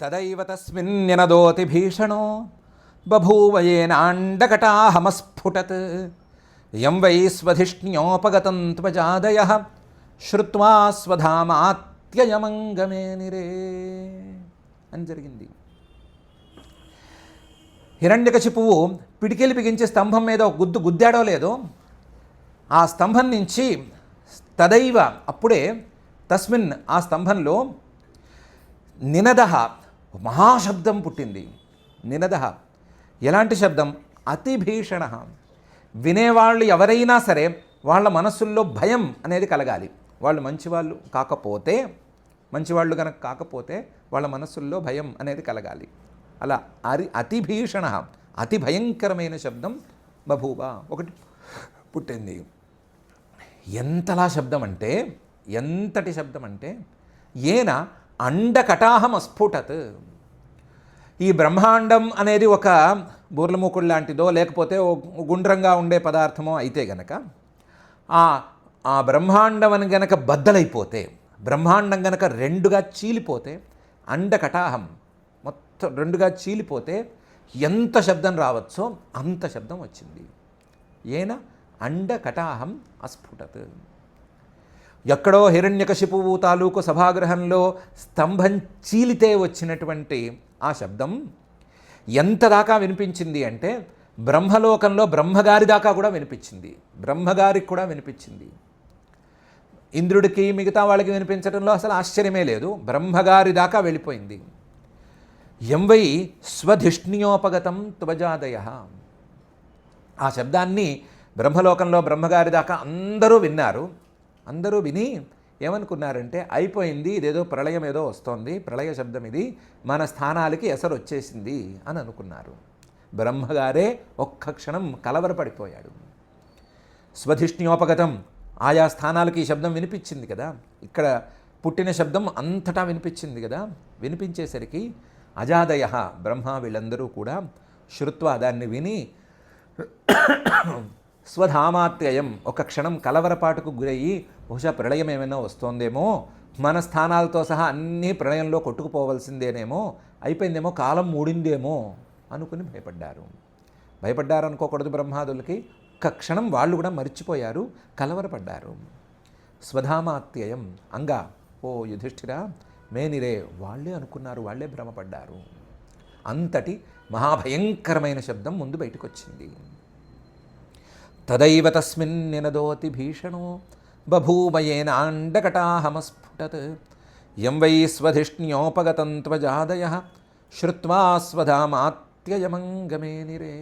తదైవ తస్మిన్నినదోతి భీషణో బభూవయేనాండకటాహమస్ఫుటత్ యం why స్వధిష్ణ్యోపగతం త్వజాదయ. శ్రుత్వా స్వధామాత్యయమంగమే నిరే. అని జరిగింది. హిరణ్యకశిపువు పిడికెలి బిగించి స్తంభం మీద ఒక గుద్దు గుద్దాడో లేదో ఆ స్తంభం నుంచి తదైవ అప్పుడే తస్మిన్ ఆ స్తంభంలో నినదహ మహాశబ్దం పుట్టింది. నినద ఎలాంటి శబ్దం? అతి భీషణ వినేవాళ్ళు ఎవరైనా సరే వాళ్ళ మనస్సుల్లో భయం అనేది కలగాలి. వాళ్ళు మంచివాళ్ళు కాకపోతే మంచివాళ్ళు కనుక కాకపోతే వాళ్ళ మనస్సుల్లో భయం అనేది కలగాలి. అలా అరి అతి భీషణ అతి భయంకరమైన శబ్దం బభూవ ఒకటి పుట్టింది. ఎంతలా శబ్దం అంటే ఎంతటి శబ్దం అంటే ఏన అండకటాహం అస్ఫుటత్ ఈ బ్రహ్మాండం అనేది ఒక బూర్లమూకుడు లాంటిదో లేకపోతే గుండ్రంగా ఉండే పదార్థమో అయితే గనక ఆ ఆ బ్రహ్మాండం అని గనక బద్దలైపోతే బ్రహ్మాండం గనక రెండుగా చీలిపోతే అండకటాహం మొత్తం రెండుగా చీలిపోతే ఎంత శబ్దం రావచ్చో అంత శబ్దం వచ్చింది. ఏన? అండకటాహం అస్ఫుటత్. ఎక్కడో హిరణ్యకశిపువు తాలూకు సభాగృహంలో స్తంభం చీలితే వచ్చినటువంటి ఆ శబ్దం ఎంత దాకా వినిపించింది అంటే బ్రహ్మలోకంలో బ్రహ్మగారి దాకా కూడా వినిపించింది. బ్రహ్మగారికి కూడా వినిపించింది. ఇంద్రుడికి మిగతా వాళ్ళకి వినిపించడంలో అసలు ఆశ్చర్యమే లేదు. బ్రహ్మగారి దాకా వెళ్ళిపోయింది. ఎంవై స్వధిష్ణ్యోపగతం త్వజాదయ. ఆ శబ్దాన్ని బ్రహ్మలోకంలో బ్రహ్మగారి దాకా అందరూ విన్నారు. అందరూ విని ఏమనుకున్నారంటే అయిపోయింది ఇదేదో ప్రళయం ఏదో వస్తోంది ప్రళయ శబ్దం ఇది మన స్థానాలకి ఎసరు వచ్చేసింది అని అనుకున్నారు. బ్రహ్మగారే ఒక్క క్షణం కలవరపడిపోయాడు. స్వధిష్ణ్యోపగతం ఆయా స్థానాలకి ఈ శబ్దం వినిపించింది కదా. ఇక్కడ పుట్టిన శబ్దం అంతటా వినిపించింది కదా. వినిపించేసరికి అజాదయ బ్రహ్మ వీళ్ళందరూ కూడా శృత్వ దాన్ని విని స్వధామాత్యయం ఒక క్షణం కలవరపాటుకు గురయ్యి బహుశా ప్రళయం ఏమైనా వస్తోందేమో మన స్థానాలతో సహా అన్నీ ప్రళయంలో కొట్టుకుపోవలసిందేనేమో అయిపోయిందేమో కాలం మూడిందేమో అనుకుని భయపడ్డారు. భయపడ్డారు అనుకోకూడదు బ్రహ్మాదులకి. ఒక్క క్షణం వాళ్ళు కూడా మర్చిపోయారు కలవరపడ్డారు. స్వధామాత్యయం అంగా ఓ యుధిష్ఠిరా మేనిరే వాళ్ళే అనుకున్నారు వాళ్ళే భ్రమపడ్డారు. అంతటి మహాభయంకరమైన శబ్దం ముందు బయటకు వచ్చింది తదైవ తస్మిన్ నినదోతి భీషణో బభూమయేనాండకటాహమస్ఫుటత్ యం వై స్వధిష్ణ్యోపగతం త్వజాదయ. శ్రుత్వా స్వధామాత్యయమంగమే నిరే.